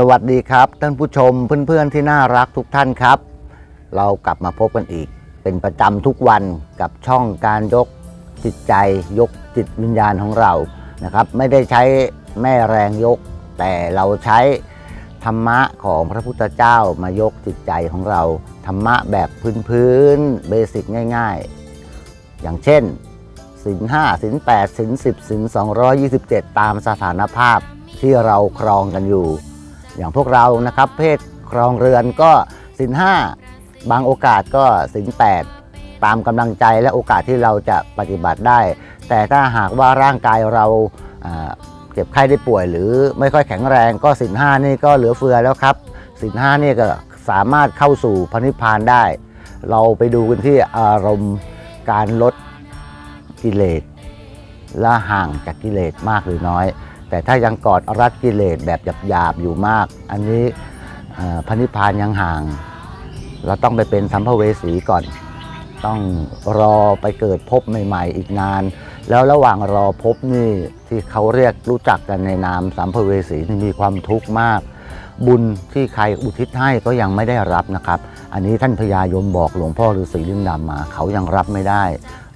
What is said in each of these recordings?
สวัสดีครับท่านผู้ชมเพื่อนๆที่น่ารักทุกท่านครับ เรากลับมาพบกันอีก เป็นประจำทุกวันกับช่องการยกจิตใจยกจิตวิญญาณของเรานะครับ ไม่ได้ใช้แม่แรงยก แต่เราใช้ธรรมะของพระพุทธเจ้ามายกจิตใจของเรา ธรรมะแบบพื้นๆเบสิกง่าย ๆ อย่างเช่นสินห้าสินแปดสินสิบสิน227ตามสถานภาพที่เราครองกันอยู่ อย่างพวกเรานะครับ เพศครองเรือนก็สินห้าบางโอกาสก็สินแปดตามกำลังใจและโอกาสที่เราจะปฏิบัติได้ แต่ถ้าหากว่าร่างกายเราเจ็บไข้ได้ป่วย หรือไม่ค่อยแข็งแรงก็สินห้านี่ก็เหลือเฟือแล้วครับสินห้านี่ก็สามารถเข้าสู่พระนิพพานได้ เราไปดูกันที่อารมณ์การลดกิเลสและห่างจากกิเลสมากหรือน้อย แต่ถ้ายังกอดรัดกิเลสแบบหยาบๆอยู่มาก อันนี้พระนิพพานยังห่าง เราต้องไปเป็นสัมภเวสีก่อน ต้องรอไปเกิดภพใหม่ ๆ อีกนาน แล้วระหว่างรอภพนี่ที่เขาเรียกรู้จักกันในนามสัมภเวสีนี่มีความทุกข์มาก บุญที่ใครอุทิศให้ก็ยังไม่ได้รับนะครับ อันนี้ท่านพญายมบอกหลวงพ่อฤาษีลิงดำมา เขายังรับไม่ได้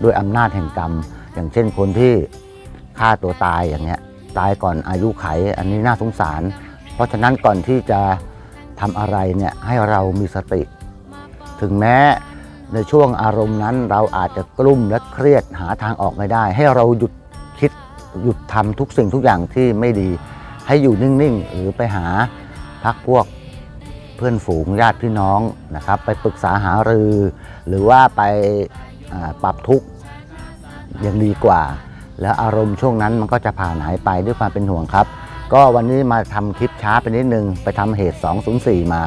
ด้วยอำนาจแห่งกรรม อย่างเช่นคนที่ฆ่าตัวตายอย่างเงี้ย ตายก่อนอายุไขอันนี้น่าสงสาร เพราะฉะนั้นก่อนที่จะทำอะไรเนี่ยให้เรามีสติ ถึงแม้ในช่วงอารมณ์นั้นเราอาจจะกลุ้มและเครียดหาทางออกไม่ได้ ให้เราหยุดคิดหยุดทำทุกสิ่งทุกอย่างที่ไม่ดี ให้อยู่นิ่งๆ หรือไปหาพักพวกเพื่อนฝูงญาติพี่น้องนะครับ ไปปรึกษาหารือ หรือว่าไปปรับทุกข์ยังดีกว่า แล้วอารมณ์ช่วงนั้นมันก็จะผ่านหายไปด้วยความเป็นห่วงครับ ก็วันนี้มาทำคลิปช้าไปนิดนึง ไปทำเหตุ 204 มา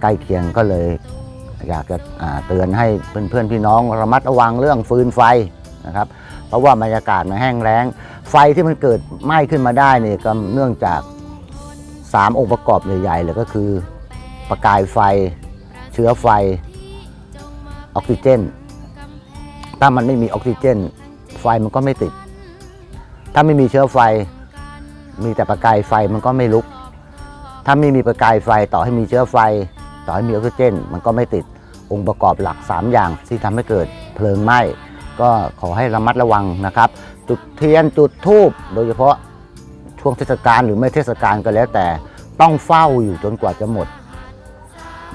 ใกล้เคียงก็เลย อยากจะเตือนให้เพื่อนๆพี่น้องระมัดระวังเรื่องฟืนไฟนะครับ เพราะว่าบรรยากาศมันแห้งแล้ง ไฟที่มันเกิดไหม้ขึ้นมาได้เนี่ยก็เนื่องจาก 3 องค์ประกอบใหญ่ๆเลยก็คือประกายไฟ เชื้อไฟ ออกซิเจน ถ้ามันไม่มีออกซิเจน ไฟมันก็ไม่ติด ถ้าไม่มีเชื้อไฟ มีแต่ประกายไฟมันก็ไม่ลุก ถ้าไม่มีประกายไฟต่อให้มีเชื้อไฟ ต่อให้มีออกซิเจน มันก็ไม่ติดองค์ประกอบหลัก 3 อย่างที่ทำให้เกิดเพลิงไหม้ก็ขอให้ระมัดระวังนะครับ จุดเทียนจุดทูบโดยเฉพาะช่วงเทศกาลหรือไม่เทศกาลก็แล้วแต่ต้องเฝ้าอยู่จนกว่าจะหมด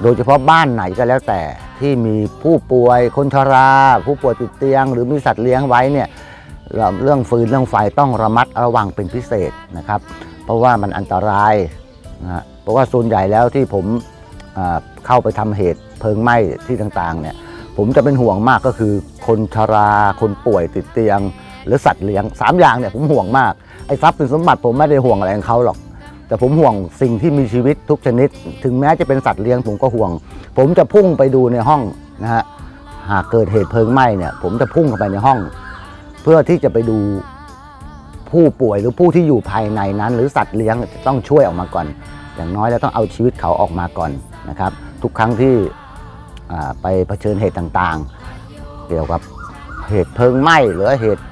โดยเฉพาะบ้านไหนก็แล้วแต่ที่มีผู้ป่วยคนชรา ผู้ป่วยติดเตียง หรือมีสัตว์เลี้ยงไว้เนี่ย เรื่องฟืนเรื่องไฟต้องระมัดระวังเป็นพิเศษนะครับ เพราะว่ามันอันตรายนะเพราะว่าส่วนใหญ่แล้วที่ผมเข้าไปทำเหตุเพลิงไหม้ที่ต่างๆเนี่ยผมจะเป็นห่วงมากก็คือ คนชราคนป่วยติดเตียง หรือสัตว์เลี้ยงสามอย่างเนี่ยผมห่วงมากไอ้ทรัพย์สินสมบัติผมไม่ได้ห่วงอะไรของเขาหรอก แต่ผมห่วงสิ่งที่มีชีวิตทุกชนิด ถึงแม้จะเป็นสัตว์เลี้ยงผมก็ห่วง ผมจะพุ่งไปดูในห้องนะฮะหากเกิดเหตุเพลิงไหม้เนี่ยผมจะพุ่งเข้าไปในห้อง เพื่อที่จะไปดูผู้ป่วยหรือผู้ที่อยู่ภายในนั้น หรือสัตว์เลี้ยงจะต้องช่วยออกมาก่อน อย่างน้อยแล้วต้องเอาชีวิตเขาออกมาก่อนนะครับ ทุกครั้งที่ไปเผชิญเหตุต่างๆ เกี่ยวกับเหตุเพลิงไหม้หรือเหตุ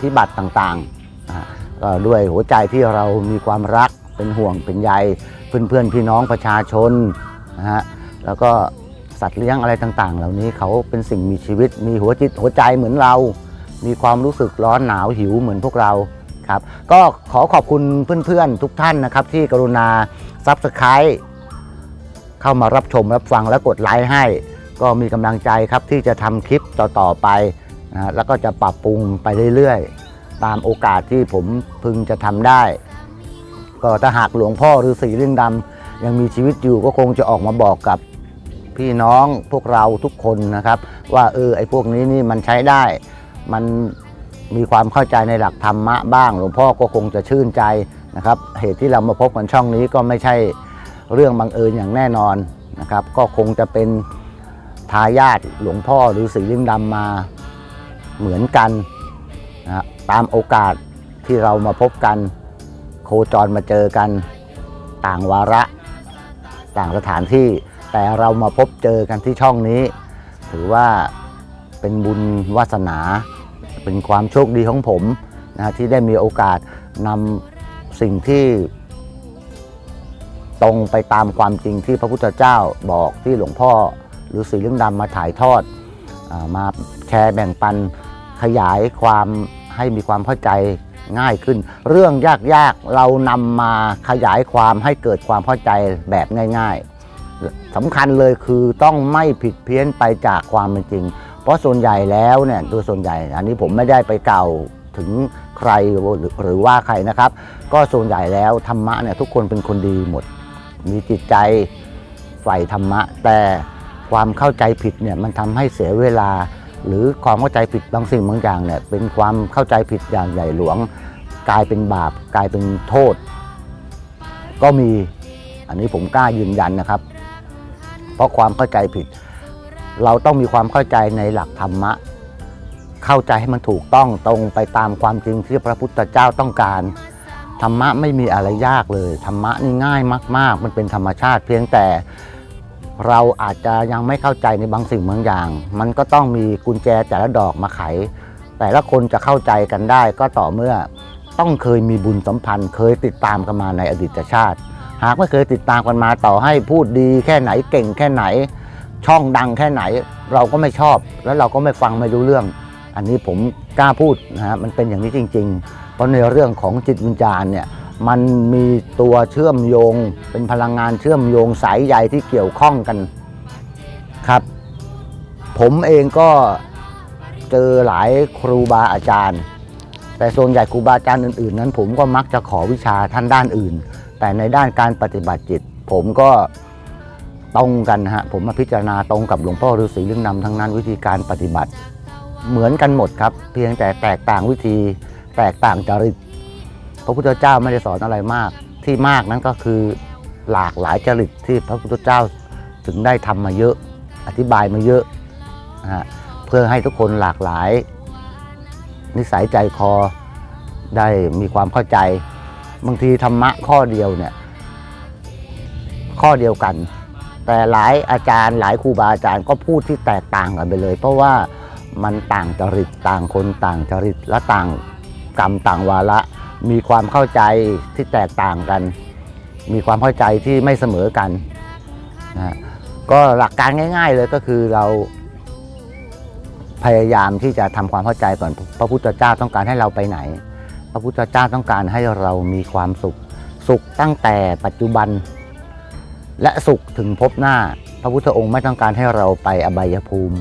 พิบัติต่างๆก็ด้วยหัวใจที่เรามีความรักเป็นห่วงเป็นใยเพื่อนๆพี่น้องประชาชนนะฮะแล้วก็สัตว์เลี้ยงอะไรต่างๆ เหล่านี้เขาเป็นสิ่งมีชีวิตมีหัวจิตหัวใจเหมือนเรา มีความรู้สึกร้อนหนาวหิวเหมือนพวกเราครับ ก็ขอขอบคุณเพื่อนๆ ทุกท่านนะครับ ที่กรุณาซับสไคร b ์เข้ามารับชมรับฟังและกดไลค์ให้ ก็มีกำลังใจครับที่จะทำคลิปต่อๆไปนะแล้วก็จะปรับปรุงไปเรื่อยๆ ตามโอกาสที่ผมพึงจะทำได้ ก็ถ้าหากหลวงพ่อฤาษีลิงดำยังมีชีวิตอยู่ก็คงจะออกมาบอกกับพี่น้องพวกเราทุกคนนะครับ ว่าเออไอ้พวกนี้นี่มันใช้ได้ มันมีความเข้าใจในหลักธรรมะบ้าง หลวงพ่อก็คงจะชื่นใจนะครับ เหตุที่เรามาพบกันช่องนี้ก็ไม่ใช่เรื่องบังเอิญอย่างแน่นอนนะครับ ก็คงจะเป็นทายาทหลวงพ่อหรือสีลิงดำมาเหมือนกันนะฮะตามโอกาสที่เรามาพบกัน โคจรมาเจอกัน ต่างวาระ ต่างสถานที่ แต่เรามาพบเจอกันที่ช่องนี้ ถือว่าเป็นบุญวาสนา เป็นความโชคดีของผมนะที่ได้มีโอกาสนำสิ่งที่ ตรงไปตามความจริงที่พระพุทธเจ้าบอกที่หลวงพ่อหรือสีเรื่องดำมาถ่ายทอดอมาแชร์แบ่งปันขยายความให้มีความเข้าใจง่ายขึ้น เรื่องยากๆเรานำมาขยายความให้เกิดความเข้าใจแบบง่าย ๆสำคัญเลยคือต้องไม่ผิดเพี้ยนไปจากความเป็นจริง ราะส่วนใหญ่แล้วเนี่ยโดยส่วนใหญ่ อันนี้ผมไม่ได้ไปเก่าถึงใครหรือหรือว่าใครนะครับ ก็ส่วนใหญ่แล้วธรรมะเนี่ยทุกคนเป็นคนดีหมด มีจิตใจใฝ่ธรรมะ แต่ความเข้าใจผิดเนี่ยมันทำให้เสียเวลา หรือความเข้าใจผิดบางสิ่งบางอย่างเนี่ยเป็นความเข้าใจผิดอย่างใหญ่หลวง กลายเป็นบาปกลายเป็นโทษ ก็มีอันนี้ผมกล้ายืนยันนะครับ เพราะความเข้าใจผิด เราต้องมีความเข้าใจในหลักธรรมะ เข้าใจให้มันถูกต้องตรงไปตามความจริงที่พระพุทธเจ้าต้องการ ธรรมะไม่มีอะไรยากเลย ธรรมะนี่ง่ายมาก ๆ มันเป็นธรรมชาติ เพียงแต่เราอาจจะยังไม่เข้าใจในบางสิ่งบางอย่าง มันก็ต้องมีกุญแจแต่ละดอกมาไข แต่ละคนจะเข้าใจกันได้ก็ต่อเมื่อต้องเคยมีบุญสัมพันธ์ เคยติดตามกันมาในอดีตชาติ หากไม่เคยติดตามกันมาต่อให้พูดดีแค่ไหนเก่งแค่ไหน ช่องดังแค่ไหน เราก็ไม่ชอบ แล้วเราก็ไม่ฟังไม่รู้เรื่อง อันนี้ผมกล้าพูดนะฮะมันเป็นอย่างนี้จริง ๆ เพราะในเรื่องของจิตวิญญาณเนี่ยมันมีตัวเชื่อมโยง เป็นพลังงานเชื่อมโยงสายใยที่เกี่ยวข้องกันครับ ผมเองก็เจอหลายครูบาอาจารย์ แต่ส่วนใหญ่ครูบาอาจารย์อื่นๆ นั้น ผมก็มักจะขอวิชาท่านด้านอื่น แต่ในด้านการปฏิบัติจิต ผมก็ ตรงกันฮะผมมาพิจารณาตรงกับหลวงพ่อฤาษีเรื่องนำทั้งนั้นวิธีการปฏิบัติ เหมือนกันหมดครับ เพียงแต่แตกต่างวิธีแตกต่างจริตพระพุทธเจ้าไม่ได้สอนอะไรมาก ที่มากนั้นก็คือหลากหลายจริตที่พระพุทธเจ้าถึงได้ทำมาเยอะ อธิบายมาเยอะนะฮะเพื่อให้ทุกคนหลากหลาย นิสัยใจคอได้มีความเข้าใจ บางทีธรรมะข้อเดียวเนี่ยข้อเดียวกัน แต่หลายอาจารย์ หลายครูบาอาจารย์ก็พูดที่แตกต่างกันไปเลย เพราะว่ามันต่างจริตต่างคนต่างจริตและต่างกรรมต่างวาระ มีความเข้าใจที่แตกต่างกัน มีความเข้าใจที่ไม่เสมอกันนะฮะก็หลักการง่าย ๆ เลยก็คือเราพยายามที่จะทำความเข้าใจก่อนพระพุทธเจ้าต้องการให้เราไปไหน พระพุทธเจ้าต้องการให้เรามีความสุข สุขตั้งแต่ปัจจุบัน และสุขถึงพบหน้า พระพุทธองค์ไม่ต้องการให้เราไปอบายภูมิ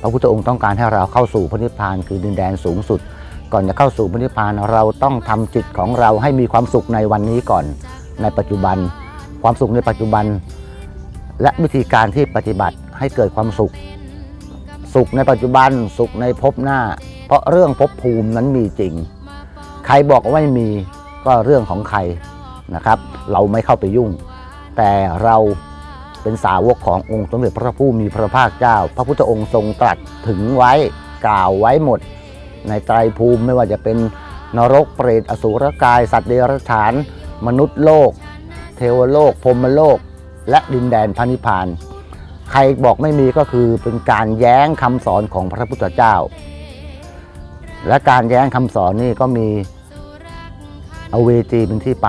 พระพุทธองค์ต้องการให้เราเข้าสู่พระนิพพานคือดินแดนสูงสุด ก่อนจะเข้าสู่พระนิพพานเราต้องทำจิตของเราให้มีความสุขในวันนี้ก่อน ในปัจจุบัน ความสุขในปัจจุบัน และวิธีการที่ปฏิบัติให้เกิดความสุข สุขในปัจจุบันสุขในภพหน้า เพราะเรื่องภพภูมินั้นมีจริง ใครบอกว่าไม่มีก็เรื่องของใครนะครับ เราไม่เข้าไปยุ่ง แต่เราเป็นสาวกขององค์สมเด็จพระผู้มีพระภาคเจ้า พระพุทธองค์ทรงตรัสถึงไว้กล่าวไว้หมด ในไตรภูมิไม่ว่าจะเป็นนรกเปรตอสุรกาย สัตว์เดรัจฉาน มนุษย์โลก เทวโลกพรมโลก และดินแดนพระนิพพาน ใครบอกไม่มีก็คือเป็นการแย้งคำสอนของพระพุทธเจ้า และการแย้งคำสอนนี่ก็มีอเวจีเป็นที่ไป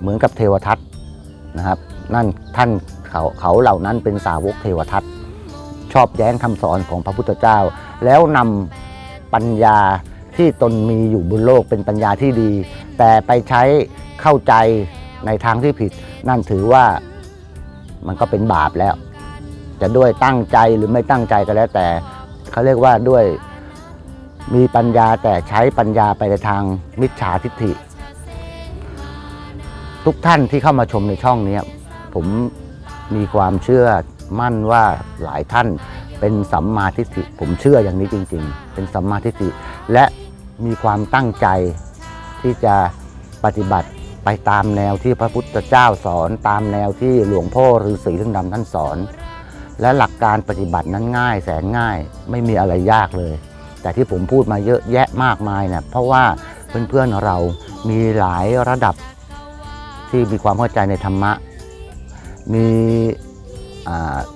เหมือนกับเทวทัต นะครับ นั่นท่านเขาเขาเหล่านั้นเป็นสาวกเทวทัตชอบแย้งคำสอนของพระพุทธเจ้า แล้วนำปัญญาที่ตนมีอยู่บนโลกเป็นปัญญาที่ดี แต่ไปใช้เข้าใจในทางที่ผิด นั่นถือว่ามันก็เป็นบาปแล้ว จะด้วยตั้งใจหรือไม่ตั้งใจก็แล้วแต่เขาเรียกว่าด้วยมีปัญญาแต่ใช้ปัญญาไปในทางมิจฉาทิฏฐิ ทุกท่านที่เข้ามาชมในช่องนี้ผมมีความเชื่อมั่นว่าหลายท่านเป็นสัมมาทิฏฐิผมเชื่ออย่างนี้จริง ๆ เป็นสัมมาทิฏฐิและมีความตั้งใจที่จะปฏิบัติไปตามแนวที่พระพุทธเจ้าสอน ตามแนวที่หลวงพ่อฤาษีเรื่องดำท่านสอน และหลักการปฏิบัตินั้นง่ายแสนง่ายไม่มีอะไรยากเลย แต่ที่ผมพูดมาเยอะแยะมากมายเนี่ยเพราะว่าเพื่อนๆเรามีหลายระดับ ที่มีความเข้าใจในธรรมะ มี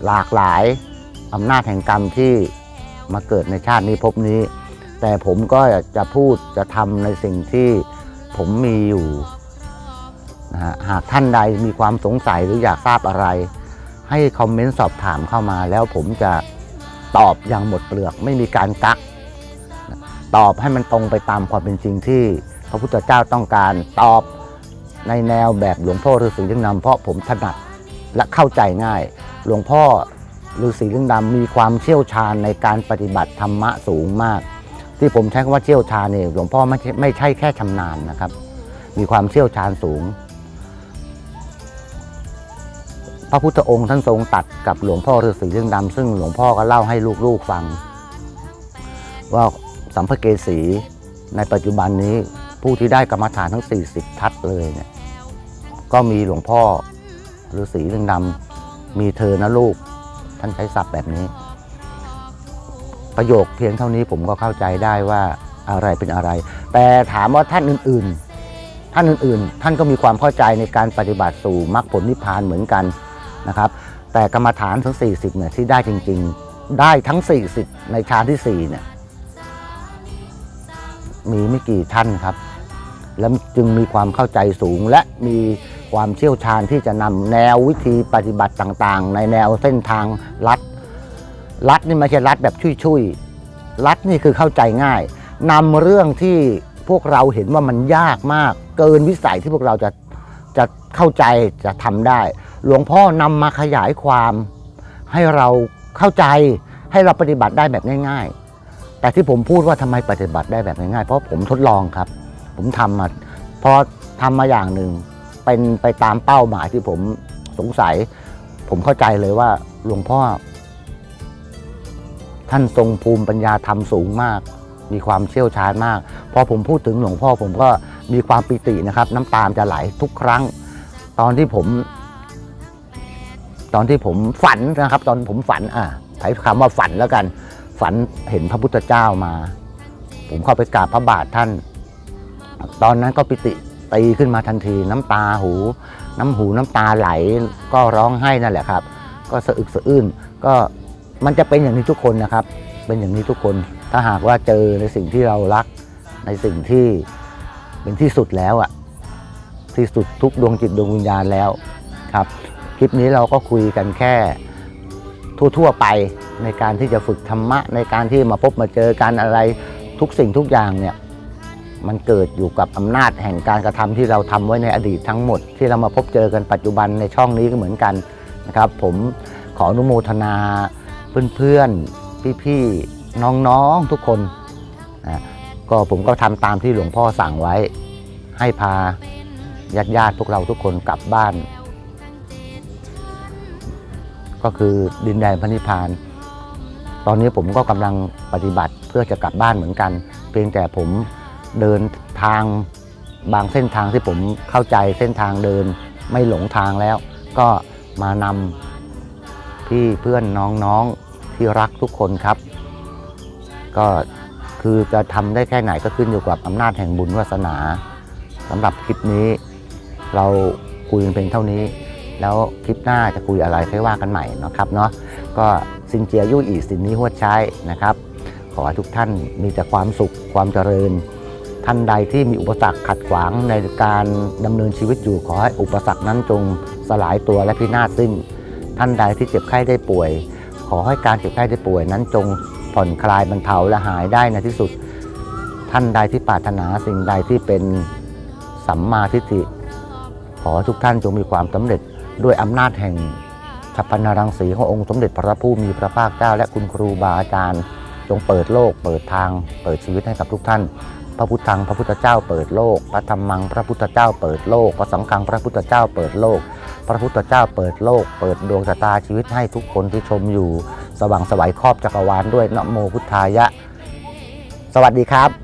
หลากหลายอำนาจแห่งกรรมที่มาเกิดในชาตินี้ภพนี้ แต่ผมก็จะพูดจะทำในสิ่งที่ผมมีอยู่นะฮะหากท่านใดมีความสงสัยหรืออยากทราบอะไร ให้คอมเมนต์สอบถามเข้ามา แล้วผมจะตอบอย่างหมดเปลือกไม่มีการกัก ตอบให้มันตรงไปตามความเป็นจริงที่พระพุทธเจ้าต้องการตอบ ในแนวแบบหลวงพ่อฤาษีลิงดำเพราะผมถนัดและเข้าใจง่าย หลวงพ่อฤาษีลิงดำมีความเชี่ยวชาญในการปฏิบัติธรรมะสูงมาก ที่ผมใช้คำว่าเชี่ยวชาญเนี่ยหลวงพ่อไม่ใช่ไม่ใช่แค่ชำนาญนะครับ มีความเชี่ยวชาญสูง พระพุทธองค์ท่านทรงตัดกับหลวงพ่อฤาษีเรื่องดำซึ่งหลวงพ่อก็เล่าให้ลูกๆฟัง ว่าสัมภเกสีในปัจจุบันนี้ ผู้ที่ได้กรรมฐานทั้ง 40 ทัศเลยเนี่ยก็มีหลวงพ่อฤาษีเรื่องดำมีเธอนะลูก ท่านใช้ศัพท์แบบนี้ ประโยคเพียงเท่านี้ผมก็เข้าใจได้ว่าอะไรเป็นอะไร แต่ถามว่าท่านอื่นๆ ท่านอื่นๆ ท่านก็มีความเข้าใจในการปฏิบัติสู่มรรคผลนิพพานเหมือนกันนะครับ แต่กรรมฐานทั้ง 40เนี่ยที่ได้จริง ๆ ได้ทั้ง 40 ในฌานที่4เนี่ยมีไม่กี่ท่านครับ แล้วจึงมีความเข้าใจสูง และมีความเชี่ยวชาญที่จะนำแนววิธีปฏิบัติต่างๆ ในแนวเส้นทางลัดลัดนี่ไม่ใช่ลัดแบบชุยๆลัดนี่คือเข้าใจง่ายนำเรื่องที่พวกเราเห็นว่ามันยากมาก เกินวิสัยที่พวกเราจะจะเข้าใจจะทำได้ หลวงพ่อนำมาขยายความ ให้เราเข้าใจให้เราปฏิบัติได้แบบง่าย ๆ แต่ที่ผมพูดว่าทำไมปฏิบัติได้แบบง่ายๆเพราะผมทดลองครับ ผมทำมาพอทำมาอย่างหนึ่งเป็นไปตามเป้าหมายที่ผมสงสัย ผมเข้าใจเลยว่าหลวงพ่อ ท่านทรงภูมิปัญญาธรรมสูงมาก มีความเชี่ยวชาญมาก พอผมพูดถึงหลวงพ่อผมก็มีความปิตินะครับ น้ำตาจะไหลทุกครั้ง ตอนที่ผม ตอนที่ผมฝันนะครับ ตอนผมฝัน อ่าใช้คำว่าฝันแล้วกัน ฝันเห็นพระพุทธเจ้ามา ผมเข้าไปกราบพระบาทท่าน ตอนนั้นก็ปิติตีขึ้นมาทันทีน้ำตาหู น้ำหูน้ำตาไหลก็ร้องไห้นั่นแหละครับ ก็สะอึกสะอื้นก็มันจะเป็นอย่างนี้ทุกคนนะครับ เป็นอย่างนี้ทุกคน ถ้าหากว่าเจอในสิ่งที่เรารักในสิ่งที่เป็นที่สุดแล้วอะที่สุดทุกดวงจิตดวงวิญญาณแล้วครับ คลิปนี้เราก็คุยกันแค่ทั่วๆไปในการที่จะฝึกธรรมะในการที่มาพบมาเจอกันอะไรทุกสิ่งทุกอย่างเนี่ย มันเกิดอยู่กับอำนาจแห่งการกระทำที่เราทำไว้ในอดีตทั้งหมด ที่เรามาพบเจอกันปัจจุบันในช่องนี้ก็เหมือนกันนะครับ ผมขออนุโมทนาเพื่อนๆพี่ๆน้องๆทุกคนนะก็ผมก็ทำตามที่หลวงพ่อสั่งไว้ ให้พาญาติๆพวกเราทุกคนกลับบ้าน ก็คือดินแดนพระนิพพาน ตอนนี้ผมก็กำลังปฏิบัติเพื่อจะกลับบ้านเหมือนกัน เพียงแต่ผม เดินทางบางเส้นทางที่ผมเข้าใจเส้นทางเดินไม่หลงทางแล้ว ก็มานำพี่เพื่อนน้องๆที่รักทุกคนครับ ก็คือจะทำได้แค่ไหนก็ขึ้นอยู่กับอำนาจแห่งบุญวาสนาสำหรับคลิปนี้ เราคุยเพียงเท่านี้ แล้วคลิปหน้าจะคุยอะไรค่อยว่ากันใหม่นะครับเนาะก็ซินเจียยุ่อีสินนี้หัวใช้นะครับ ขอให้ทุกท่านมีแต่ความสุขความเจริญ ท่านใดที่มีอุปสรรคขัดขวางในการดำเนินชีวิตอยู่ขอให้อุปสรรคนั้นจงสลายตัวและพินาศสิ้น ท่านใดที่เจ็บไข้ได้ป่วย ขอให้การเจ็บไข้ได้ป่วยนั้นจงผ่อนคลายบรรเทาและหายได้ในที่สุด ท่านใดที่ปรารถนาสิ่งใดที่เป็นสัมมาทิฏฐิขอทุกท่านจงมีความสำเร็จด้วยอำนาจแห่งฉัพพนารังสีขององค์สมเด็จพระผู้มีพระภาคเจ้าและคุณครูบาอาจารย์ จงเปิดโลก เปิดทาง เปิดชีวิตให้กับทุกท่าน พระพุทธังพระพุทธเจ้าเปิดโลก พระธรรมังพระพุทธเจ้าเปิดโลก พระสังฆังพระพุทธเจ้าเปิดโลก พระพุทธเจ้าเปิดโลก เปิดดวงชะตาชีวิตให้ทุกคนที่ชมอยู่ สว่างไสวัยครอบจักรวาลด้วยนะโมพุทธายะ สวัสดีครับ